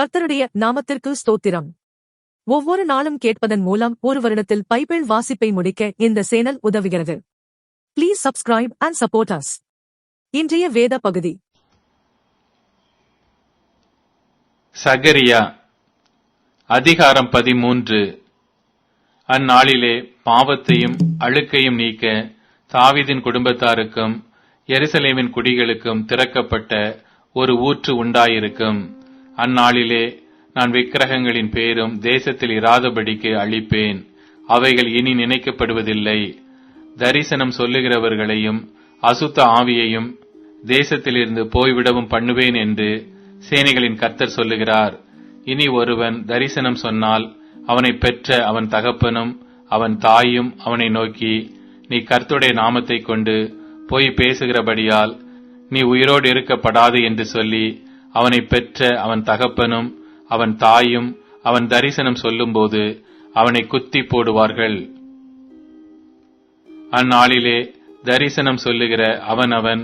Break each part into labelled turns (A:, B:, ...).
A: கர்த்தருடைய நாமத்திற்கு ஸ்தோத்திரம். ஒவ்வொரு நாளும் கேட்பதன் மூலம் ஒரு வருடத்தில் பைபிள் வாசிப்பை முடிக்க இந்த சேனல் உதவுகிறது. Please subscribe and support us இன்றைய வேத பகுதி.
B: சகரியா அதிகாரம் பதிமூன்று. அந்நாளிலே பாவத்தையும் அழுக்கையும் நீக்க தாவிதின் குடும்பத்தாருக்கும் எருசலேமின் குடிகளுக்கும் திறக்கப்பட்ட ஒரு ஊற்று உண்டாயிருக்கும். அந்நாளிலே நான் விக்கிரகங்களின் பேரும் தேசத்தில் இராதபடிக்கு அழிப்பேன். அவைகள் இனி நினைக்கப்படுவதில்லை. தரிசனம் சொல்லுகிறவர்களையும் அசுத்த ஆவியையும் தேசத்திலிருந்து போய்விடவும் பண்ணுவேன் என்று சேனைகளின் கர்த்தர் சொல்லுகிறார். இனி ஒருவன் தரிசனம் சொன்னால் அவனை பெற்ற அவன் தகப்பனும் அவன் தாயும் அவனை நோக்கி நீ கர்த்துடைய நாமத்தை கொண்டு போய் பேசுகிறபடியால் நீ உயிரோடு இருக்கப்படாது என்று சொல்லி அவனை பெற்ற அவன் தகப்பனும் அவன் தாயும் அவன் தரிசனம் சொல்லும்போது அவனை குத்தி போடுவார்கள். அந்நாளிலே தரிசனம் சொல்லுகிற அவன் அவன்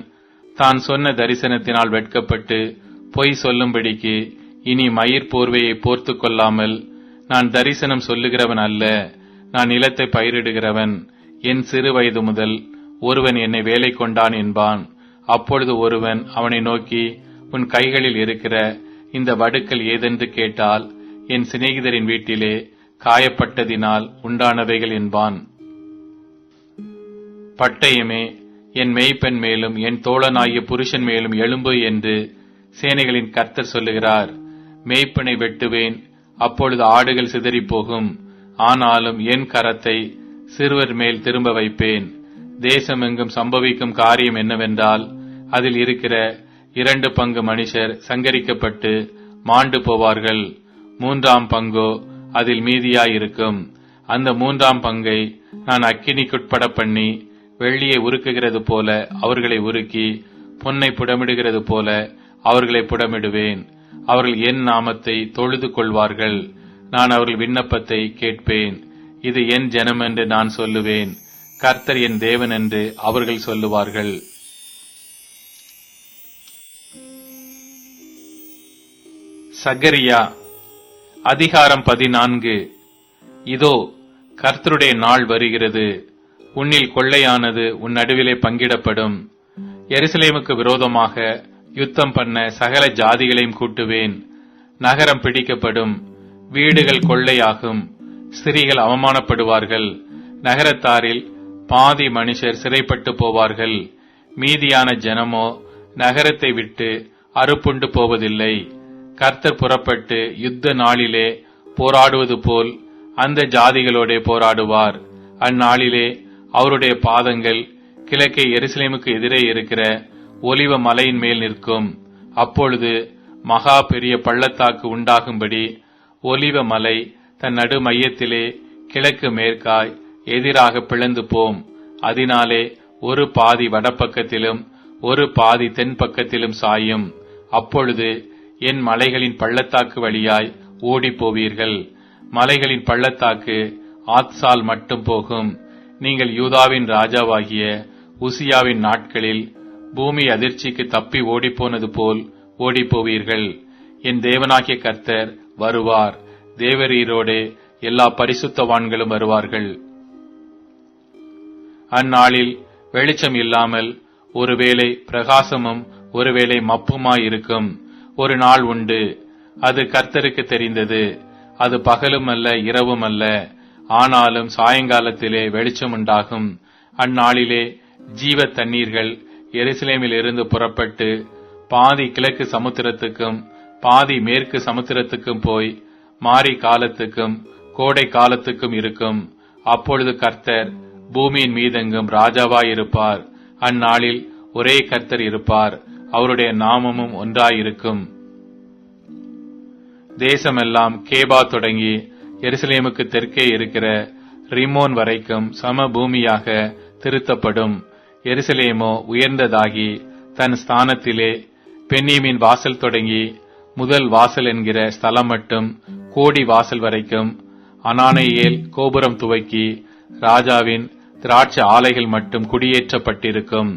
B: தான் சொன்ன தரிசனத்தினால் வெட்கப்பட்டு பொய் சொல்லும்படிக்கு இனி மயிர் போர்வையை போர்த்து கொள்ளாமல் நான் தரிசனம் சொல்லுகிறவன் அல்ல நான் நிலத்தை பயிரிடுகிறவன் என் சிறு வயது முதல் ஒருவன் என்னை வேலை கொண்டான் என்பான். அப்பொழுது ஒருவன் அவனை நோக்கி உன் கைகளில் இருக்கிற இந்த வடுக்கள் ஏதென்று கேட்டால் என் சிநேகிதரின் வீட்டிலே காயப்பட்டதினால் உண்டானவைகள் என்பான். பட்டயமே என் மெய்ப்பெண் மேலும் என் தோழனாகிய புருஷன் மேலும் எழும்பு என்று சேனைகளின் கர்த்தர் சொல்லுகிறார். மெய்ப்பனை வெட்டுவேன் அப்பொழுது ஆடுகள் சிதறிப் போகும் ஆனாலும் என் கரத்தை சிறுவர் மேல் திரும்ப வைப்பேன். தேசமெங்கும் சம்பவிக்கும் காரியம் என்னவென்றால் அதில் இருக்கிற இரண்டு பங்கு மனுஷர் சங்கரிக்கப்பட்டு மாண்டு போவார்கள். மூன்றாம் பங்கோ அதில் மீதியாயிருக்கும். அந்த மூன்றாம் பங்கை நான் அக்கினிக்குட்பட பண்ணி வெள்ளியை உருக்குகிறது போல அவர்களை உருக்கி பொன்னை புடமிடுகிறது போல அவர்களை புடமிடுவேன். அவர்கள் என் நாமத்தை தொழுது கொள்வார்கள். நான் அவர்கள் விண்ணப்பத்தை கேட்பேன். இது என் ஜனம் என்று நான் சொல்லுவேன். கர்த்தர் என் தேவன் என்று அவர்கள் சொல்லுவார்கள். சகரியா அதிகாரம் பதினான்கு. இதோ கர்த்தருடைய நாள் வருகிறது. உன்னில் கொள்ளையானது உன் நடுவிலே பங்கிடப்படும். எருசலேமுக்கு விரோதமாக யுத்தம் பண்ண சகல ஜாதிகளையும் கூட்டுவேன். நகரம் பிடிக்கப்படும். வீடுகள் கொள்ளையாகும். ஸ்திரீகள் அவமானப்படுவார்கள். நகரத்தாரில் பாதி மனுஷர் சிறைப்பட்டு போவார்கள். மீதியான ஜனமோ நகரத்தை விட்டு அறுப்புண்டு போவதில்லை. கர்த்தர் புறப்பட்டு யுத்த நாளிலே போராடுவது போல் அந்த ஜாதிகளோட போராடுவார். அந்நாளிலே அவருடைய பாதங்கள் கிழக்கே எருசலேமுக்கு எதிரே இருக்கிற ஒலிவ மலையின் மேல் நிற்கும். அப்பொழுது மகா பெரிய பள்ளத்தாக்கு உண்டாகும்படி ஒலிவ மலை தன் நடு மையத்திலே கிழக்கு மேற்காய் எதிராக பிளந்து போம். அதனாலே ஒரு பாதி வடப்பக்கத்திலும் ஒரு பாதி தென் பக்கத்திலும் சாயும். அப்பொழுது என் மலைகளின் பள்ளத்தாக்கு வழியாய் ஓடி போவீர்கள் மலைகளின் பள்ளத்தாக்கு ஆத்சால் மட்டும் போகும். நீங்கள் யூதாவின் ராஜாவாகிய உசியாவின் நாட்களில் பூமி அதிர்ச்சிக்கு தப்பி ஓடிப்போனது போல் ஓடிப்போவீர்கள். என் தேவனாகிய கர்த்தர் வருவார். தேவரீரோடே எல்லா பரிசுத்தவான்களும் வருவார்கள். அந்நாளில் வெளிச்சம் இல்லாமல் ஒருவேளை பிரகாசமும் ஒருவேளை மப்புமாயிருக்கும். ஒரு நாள் உண்டு. அது கர்த்தருக்கு தெரிந்தது. அது பகலும் அல்ல இரவும் அல்ல ஆனாலும் சாயங்காலத்திலே வெளிச்சம் உண்டாகும் அந்நாளிலே ஜீவ தண்ணீர்கள் எருசலேமில் இருந்து புறப்பட்டு பாதி கிழக்கு சமுத்திரத்துக்கும் பாதி மேற்கு சமுத்திரத்துக்கும் போய் மாரி காலத்துக்கும் கோடை காலத்துக்கும் இருக்கும். அப்பொழுது கர்த்தர் பூமியின் மீதெங்கும் ராஜாவாயிருப்பார். அந்நாளில் ஒரே கர்த்தர் இருப்பார். அவருடைய நாமமும் ஒன்றாயிருக்கும். தேசமெல்லாம் கேபா தொடங்கி எருசலேமுக்கு தெற்கே இருக்கிற ரிமோன் வரைக்கும் சம பூமியாக திருத்தப்படும். எருசலேமோ உயர்ந்ததாகி தன் ஸ்தானத்திலே பெண்ணியமின் வாசல் தொடங்கி முதல் வாசல் என்கிற ஸ்தலம் மட்டும் கோடி வாசல் வரைக்கும் அனானையேல் கோபுரம் துவக்கி ராஜாவின் திராட்சை ஆலைகள் மட்டும் குடியேற்றப்பட்டிருக்கும்.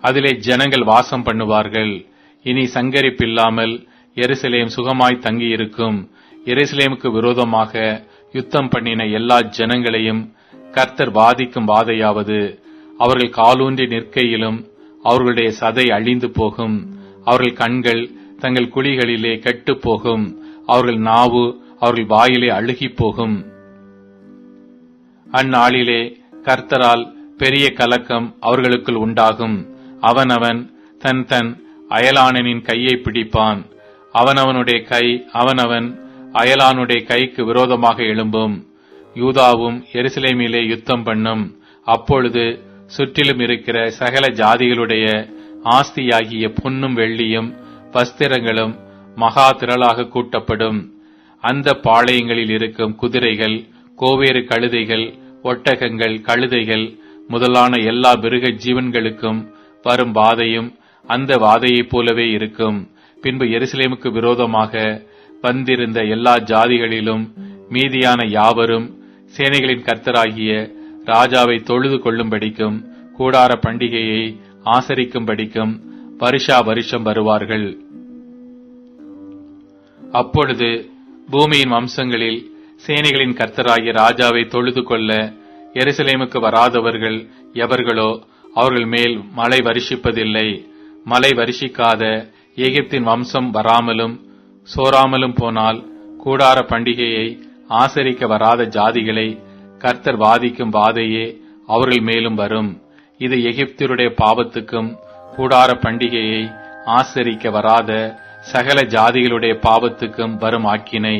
B: அதிலே ஜனங்கள் வாசம் பண்ணுவார்கள். இனி சங்கரிப்பில்லாமல்
C: எருசலேம் சுகமாய் தங்கியிருக்கும். எருசலேமுக்கு விரோதமாக யுத்தம் பண்ணின எல்லா ஜனங்களையும் கர்த்தர் வாதிக்கும் வாதையாவது அவர்கள் காலூன்றி நிற்கையிலும் அவர்களுடைய சதை அழிந்து போகும். அவர்கள் கண்கள் தங்கள் குழிகளிலே கெட்டு போகும். அவர்கள் நாவு அவர்கள் வாயிலே அழுகிப் போகும். அந்நாளிலே கர்த்தரால் பெரிய கலக்கம் அவர்களுக்குள் உண்டாகும். அவனவன் தன் தன் அயலானனின் கையை பிடிப்பான். அவனவனுடைய கை அவனவன் அயலானுடைய கைக்கு விரோதமாக எழும்பும். யூதாவும் எருசலேமிலே யுத்தம் பண்ணும். அப்பொழுது சுற்றிலும் இருக்கிற சகல ஜாதிகளுடைய ஆஸ்தியாகிய பொன்னும் வெள்ளியும் வஸ்திரங்களும் மகா திரளாக கூட்டப்படும். அந்த பாளையங்களில் இருக்கும் குதிரைகள் கோவேறு கழுதைகள் ஒட்டகங்கள் கழுதைகள் முதலான எல்லா மிருக ஜீவன்களுக்கும் வரும் வாதையும் அந்த வாதையைப் போலவே இருக்கும். பின்பு எருசலேமுக்கு விரோதமாக வந்திருந்த எல்லா ஜாதிகளிலும் மீதியான யாவரும் சேனைகளின் கர்த்தராகிய ராஜாவை தொழுது கொள்ளும்படிக்கும் கூடார பண்டிகையை ஆசரிக்கும்படிக்கும் வருஷா வருஷம் வருவார்கள். அப்பொழுது பூமியின் வம்சங்களில் சேனைகளின் கர்த்தராகிய ராஜாவை தொழுது கொள்ள எருசலேமுக்கு வராதவர்கள் எவர்களோ அவர்கள் மேல் மழை வருஷிப்பதில்லை. மழை வருஷிக்காத எகிப்தின் வம்சம் வராமலும் சோராமலும் போனால் கூடார பண்டிகையை ஆசரிக்க வராத ஜாதிகளை கர்த்தர் வாதிக்கும் வாதையே அவர்கள் மேலும் வரும். இது எகிப்தியருடைய பாவத்துக்கும் கூடார பண்டிகையை ஆசரிக்க வராத சகல ஜாதிகளுடைய பாவத்துக்கும் வரும் ஆக்கினை.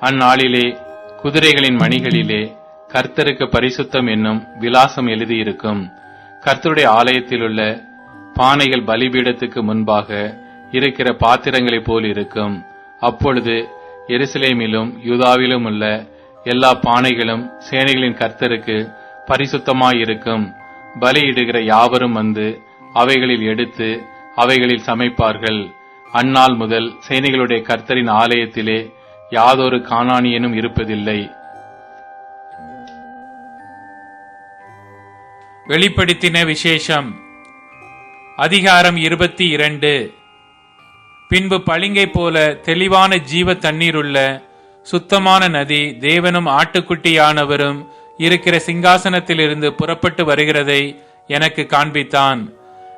C: அந்நாளிலே குதிரைகளின் மணிகளிலே கர்த்தருக்கு பரிசுத்தம் என்னும் விலாசம் எழுதியிருக்கும். கர்த்தருடைய ஆலயத்திலுள்ள பானைகள் பலிபீடத்துக்கு முன்பாக இருக்கிற பாத்திரங்களைப் போல் இருக்கும். அப்பொழுது எருசலேமிலும் யூதாவிலும் உள்ள எல்லா பானைகளும் சேனைகளின் கர்த்தருக்கு பரிசுத்தமாயிருக்கும். பலியிடுகிற யாவரும் வந்து அவைகளில் எடுத்து அவைகளில் சமைப்பார்கள். அந்நாள் முதல் சேனைகளுடைய கர்த்தரின் ஆலயத்திலே யாதொரு காணானியனும் இருப்பதில்லை.
B: வெளிப்படுத்தின விசேஷம். அதிகாரம் இருபத்தி இரண்டு. பின்பு பளிங்கை போல தெளிவான ஜீவ தண்ணீருள்ள சுத்தமான நதி தேவனும் ஆட்டுக்குட்டியானவரும் இருக்கிற சிங்காசனத்திலிருந்து புறப்பட்டு வருகிறதை எனக்கு காண்பித்தான்.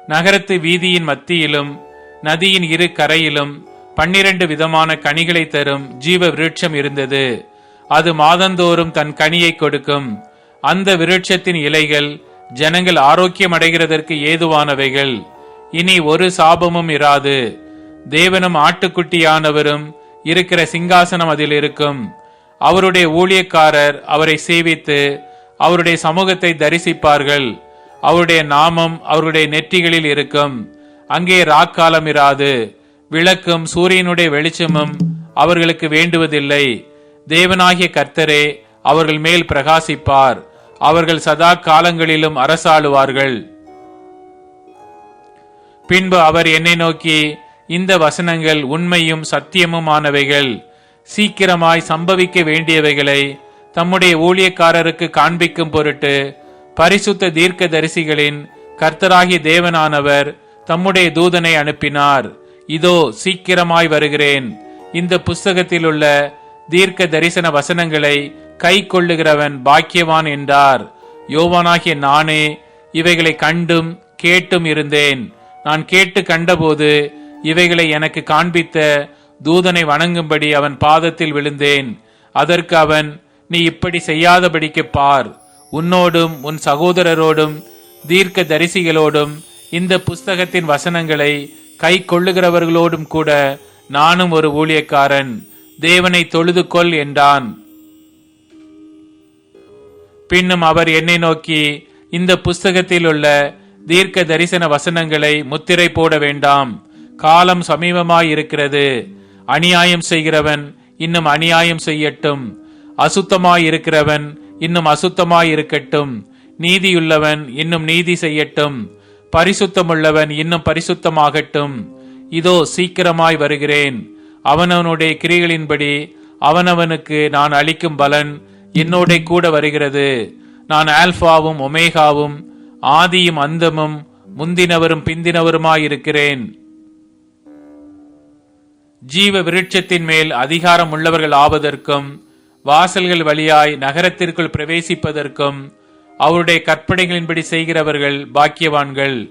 B: நகரத்து வீதியின் மத்தியிலும் நதியின் இரு கரையிலும் பன்னிரண்டு விதமான கனிகளை தரும் ஜீவ விருட்சம் இருந்தது. அது மாதந்தோறும் தன் கனியை கொடுக்கும். அந்த விருட்சத்தின் இலைகள் ஜனங்கள் ஆரோக்கியம் அடைகிறதற்கு ஏதுவானவைகள். இனி ஒரு சாபமும் இராது. தேவனும் ஆட்டுக்குட்டியானவரும் இருக்கிற சிங்காசனம் அதில் இருக்கும் அவருடைய ஊழியக்காரர் அவரை சேவித்து அவருடைய சமூகத்தை தரிசிப்பார்கள். அவருடைய நாமம் அவருடைய நெற்றிகளில் இருக்கும். அங்கே ராக்காலம் இராது. விளக்கும் சூரியனுடைய வெளிச்சமும் அவர்களுக்கு வேண்டுவதில்லை. தேவனாகிய கர்த்தரே அவர்கள் மேல் பிரகாசிப்பார். அவர்கள் சதா காலங்களிலும் அரசாளுவார்கள். பின்பு அவர் என்னை நோக்கி இந்த வசனங்கள் உண்மையும் சத்தியமுமானவைகள். சீக்கிரமாய் சம்பவிக்க வேண்டியவைகளை தம்முடைய ஊழியக்காரருக்கு காண்பிக்கும் பொருட்டு பரிசுத்த தீர்க்க தரிசிகளின் கர்த்தராகிய தேவனானவர் தம்முடைய தூதனை அனுப்பினார். இதோ சீக்கிரமாய் வருகிறேன். இந்த புஸ்தகத்தில் உள்ள தீர்க்க தரிசன வசனங்களை கை கொள்ளுகிறவன் பாக்கியவான் என்றார். யோவானாகிய நானே இவைகளை கண்டும் கேட்டும் இருந்தேன். நான் கேட்டு கண்டபோது இவைகளை எனக்கு காண்பித்த தூதனை வணங்கும்படி அவன் பாதத்தில் விழுந்தேன். அதற்கு அவன் நீ இப்படி செய்யாதபடிக்கு பார். உன்னோடும் உன் சகோதரரோடும் தீர்க்க தரிசிகளோடும் இந்த புஸ்தகத்தின் வசனங்களை கை கொள்ளுகிறவர்களோடும் கூட நானும் ஒரு ஊழியக்காரன். தேவனை தொழுது கொள் என்றான். பின்னும் அவர் என்னை நோக்கி இந்த புஸ்தகத்தில் உள்ள தீர்க்க தரிசன வசனங்களை முத்திரை போட வேண்டாம். காலம் சமீபமாய் இருக்கிறது அநியாயம் செய்கிறவன் இன்னும் அநியாயம் செய்யட்டும். அசுத்தமாயிருக்கிறவன் இன்னும் அசுத்தமாயிருக்கட்டும். நீதியுள்ளவன் இன்னும் நீதி செய்யட்டும். பரிசுத்தமுள்ளவன் இன்னும் பரிசுத்தமாகட்டும். இதோ சீக்கிரமாய் வருகிறேன். அவனவனுடைய கிரிகளின்படி அவனவனுக்கு நான் அளிக்கும் பலன் என்னோட கூட வருகிறது. நான் ஆல்பாவும் ஒமேகாவும் ஆதியும் அந்தமும் முந்தினவரும் பிந்தினவருமாயிருக்கிறேன். ஜீவ விருட்சத்தின் மேல் அதிகாரம் உள்ளவர்கள் ஆவதற்கும் வாசல்கள் வழியாய் நகரத்திற்குள் பிரவேசிப்பதற்கும் அவருடைய கற்பனைகளின்படி செய்கிறவர்கள் பாக்கியவான்கள்.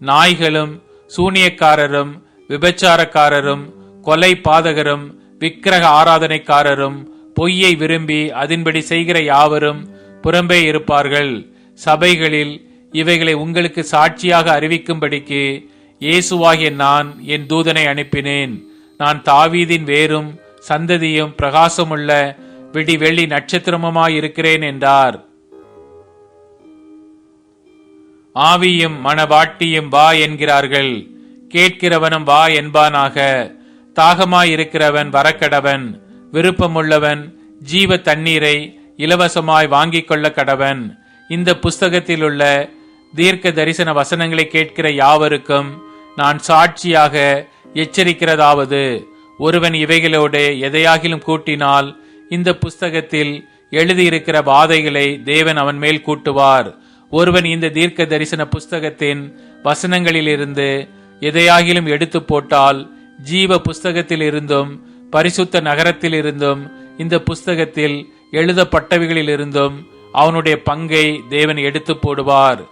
B: நாய்களும் சூனியக்காரரும் விபச்சாரக்காரரும் கொலை பாதகரும் விக்கிரக ஆராதனைக்காரரும் பொய்யை விரும்பி அதன்படி செய்கிற யாவரும் புறம்பே இருப்பார்கள். சபைகளில் இவைகளை உங்களுக்கு சாட்சியாக அறிவிக்கும்படிக்கு இயேசுவாகிய நான் என் தூதனை அனுப்பினேன். நான் தாவீதின் வேரும் சந்ததியும் பிரகாசமுள்ள விடி வெள்ளி நட்சத்திரமுமாயிருக்கிறேன் என்றார். ஆவியும் மனவாட்டியும் வா என்கிறார்கள். கேட்கிறவனும் வா என்பானாக. தாகமாயிருக்கிறவன் வரக்கடவன். விருப்பமுள்ளவன் ஜீவ தண்ணீரை இலவசமாய் வாங்கிக் கொள்ள கடவன். இந்த புஸ்தகத்தில் உள்ள தீர்க்க தரிசன வசனங்களை கேட்கிற யாவருக்கும் நான் சாட்சியாக எச்சரிக்கிறதாவது. ஒருவன் இவைகளோடு எதையாகிலும் கூட்டினால் இந்த புஸ்தகத்தில் எழுதியிருக்கிற வாதைகளை தேவன் அவன் மேல் கூட்டுவார். ஒருவன் இந்த தீர்க்க தரிசன புஸ்தகத்தின் வசனங்களிலிருந்து எதையாகிலும் எடுத்து போட்டால் ஜீவ புஸ்தகத்தில் இருந்தும் பரிசுத்த நகரத்தில் இருந்தும் இந்த புஸ்தகத்தில் எழுதப்பட்டவைகளில் இருந்தும் அவனுடைய பங்கை தேவன் எடுத்து போடுவார்.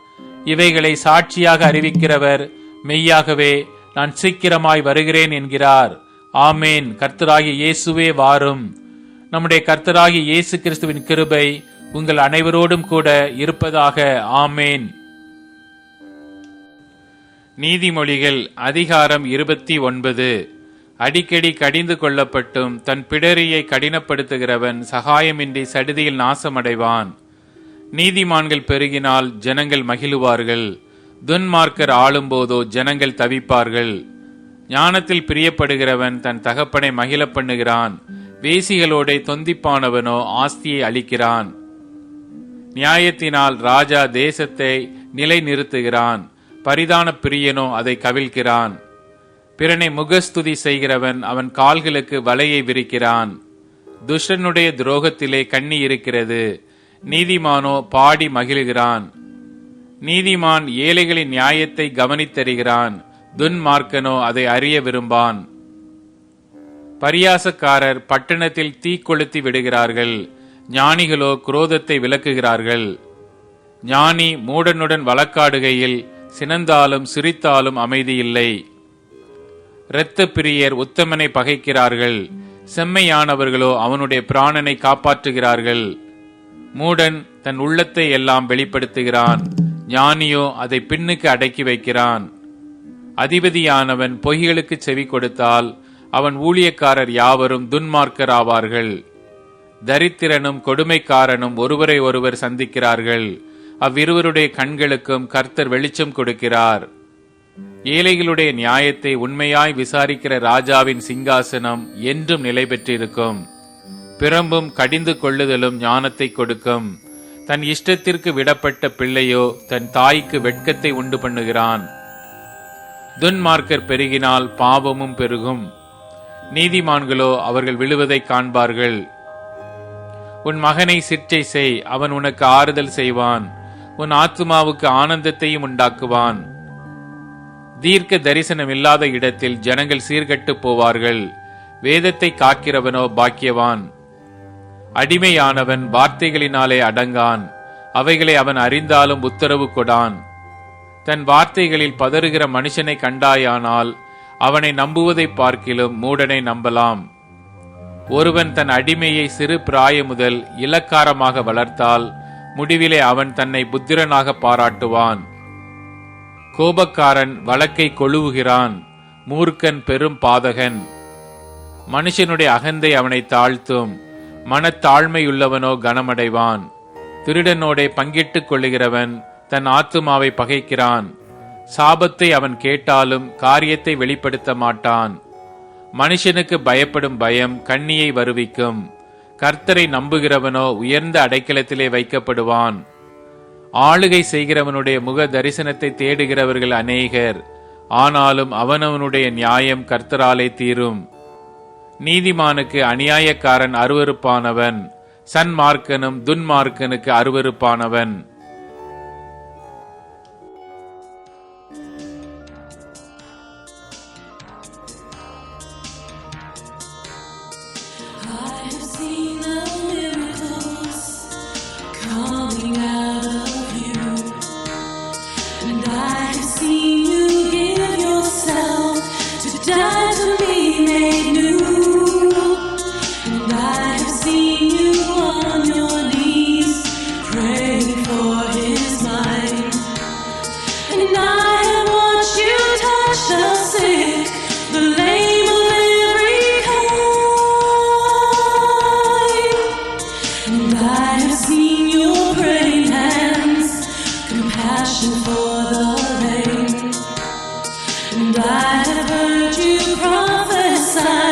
B: இவைகளை சாட்சியாக அறிவிக்கிறவர் மெய்யாகவே நான் சீக்கிரமாய் வருகிறேன் என்கிறார். ஆமேன். கர்த்தராகி இயேசுவே வாரும். நம்முடைய கர்த்தராகி இயேசு கிறிஸ்துவின் கிருபை உங்கள் அனைவரோடும் கூட இருப்பதாக. ஆமேன். நீதிமொழிகள் அதிகாரம் இருபத்தி ஒன்பது. அடிக்கடி கடிந்து கொள்ளப்பட்டும் தன் பிடரியை கடினப்படுத்துகிறவன் சகாயமின்றி சடுதியில் நாசமடைவான். நீதிமான்கள் பெருகினால் ஜனங்கள் மகிழுவார்கள். துன்மார்க்கர் ஆளும்போதோ ஜனங்கள் தவிப்பார்கள். ஞானத்தில் பிரியப்படுகிறவன் தன் தகப்பனை மகிழ பண்ணுகிறான். வேசிகளோட தொந்திப்பானவனோ ஆஸ்தியை அளிக்கிறான் நியாயத்தினால் ராஜா தேசத்தை நிலை நிறுத்துகிறான் பரிதான பிரியனோ அதை கவிழ்கிறான் பிறனை முகஸ்துதி செய்கிறவன் அவன் கால்களுக்கு வலையை விரிக்கிறான். துஷ்டனுடைய துரோகத்திலே கண்ணி இருக்கிறது. நீதிமானோ பாடி மகிழ்கிறான். நீதிமான் ஏழைகளின் நியாயத்தை கவனித்தறிகிறான். துன்மார்க்கனோ அதை அறிய விரும்பான். பரியாசக்காரர் பட்டணத்தில் தீ கொளுத்தி விடுகிறார்கள். ஞானிகளோ குரோதத்தை விளக்குகிறார்கள். ஞானி மூடனுடன் வழக்காடுகையில் சினந்தாலும் சிரித்தாலும் அமைதியில்லை. இரத்த பிரியர் உத்தமனை பகைக்கிறார்கள். செம்மையானவர்களோ அவனுடைய பிராணனை காப்பாற்றுகிறார்கள். மூடன் தன் உள்ளத்தை எல்லாம் வெளிப்படுத்துகிறான். ஞானியோ அதை பின்னுக்கு அடக்கி வைக்கிறான். அதிபதியானவன் பொய்களுக்கு செவி கொடுத்தால் அவன் ஊழியக்காரர் யாவரும் துன்மார்க்கர் ஆவார்கள் தரித்திரனும் கொடுமைக்காரனும் ஒருவரை ஒருவர் சந்திக்கிறார்கள். அவ்விருவருடைய கண்களுக்கும் கர்த்தர் வெளிச்சம் கொடுக்கிறார். ஏழைகளுடைய நியாயத்தை உண்மையாய் விசாரிக்கிற ராஜாவின் சிங்காசனம் என்றும் நிலை பெற்றிருக்கும். பிறம்பும் கடிந்து கொள்ளுதலும் ஞானத்தை கொடுக்கும். தன் இஷ்டத்திற்கு விடப்பட்ட பிள்ளையோ தன் தாய்க்கு வெட்கத்தை உண்டு பண்ணுகிறான். துன்மார்க்கர் பெருகினால் பாவமும் பெருகும். நீதிமான்களோ அவர்கள் விழுவதை காண்பார்கள். உன் மகனை சிற்றை செய் அவன் உனக்கு ஆறுதல் செய்வான். உன் ஆத்துமாவுக்கு ஆனந்தத்தையும் உண்டாக்குவான். தீர்க்க தரிசனம் இல்லாத இடத்தில் ஜனங்கள் சீர்கட்டு போவார்கள். வேதத்தை காக்கிறவனோ பாக்கியவான். அடிமையானவன் வார்த்தைகளினாலே அடங்கான். அவைகளை அவன் அறிந்தாலும் உத்தரவு கொடான். தன் வார்த்தைகளில் பதறுகிற மனுஷனை கண்டாயானால் அவனை நம்புவதை பார்க்கிலும் மூடனை நம்பலாம். ஒருவன் தன் அடிமையை சிறு பிராய முதல் இலக்காரமாக வளர்த்தால் முடிவிலே அவன் தன்னை புத்திரனாக பாராட்டுவான். கோபக்காரன் வழக்கை கொழுவுகிறான் மூர்க்கன் பெரும் பாதகன். மனுஷனுடைய அகந்தை அவனை தாழ்த்தும் மனத்தாழ்மையுள்ளவனோ கனமடைவான். திருடனோடே பங்கிட்டுக் கொள்ளுகிறவன் தன் ஆத்துமாவை பகைக்கிறான். சாபத்தை அவன் கேட்டாலும் காரியத்தை வெளிப்படுத்த மாட்டான். மனுஷனுக்கு பயப்படும் பயம் கண்ணியை வருவிக்கும். கர்த்தரை நம்புகிறவனோ உயர்ந்த அடைக்கலத்திலே வைக்கப்படுவான். ஆளுகை செய்கிறவனுடைய முக தரிசனத்தை தேடுகிறவர்கள் அநேகர். ஆனாலும் அவனவனுடைய நியாயம் கர்த்தராலே தீரும். நீதிமானுக்கு அநியாயக்காரன் அருவருப்பானவன். சன்மார்க்கனும் துன்மார்க்கனுக்கு அருவருப்பானவன்.
D: I have heard you prophesy.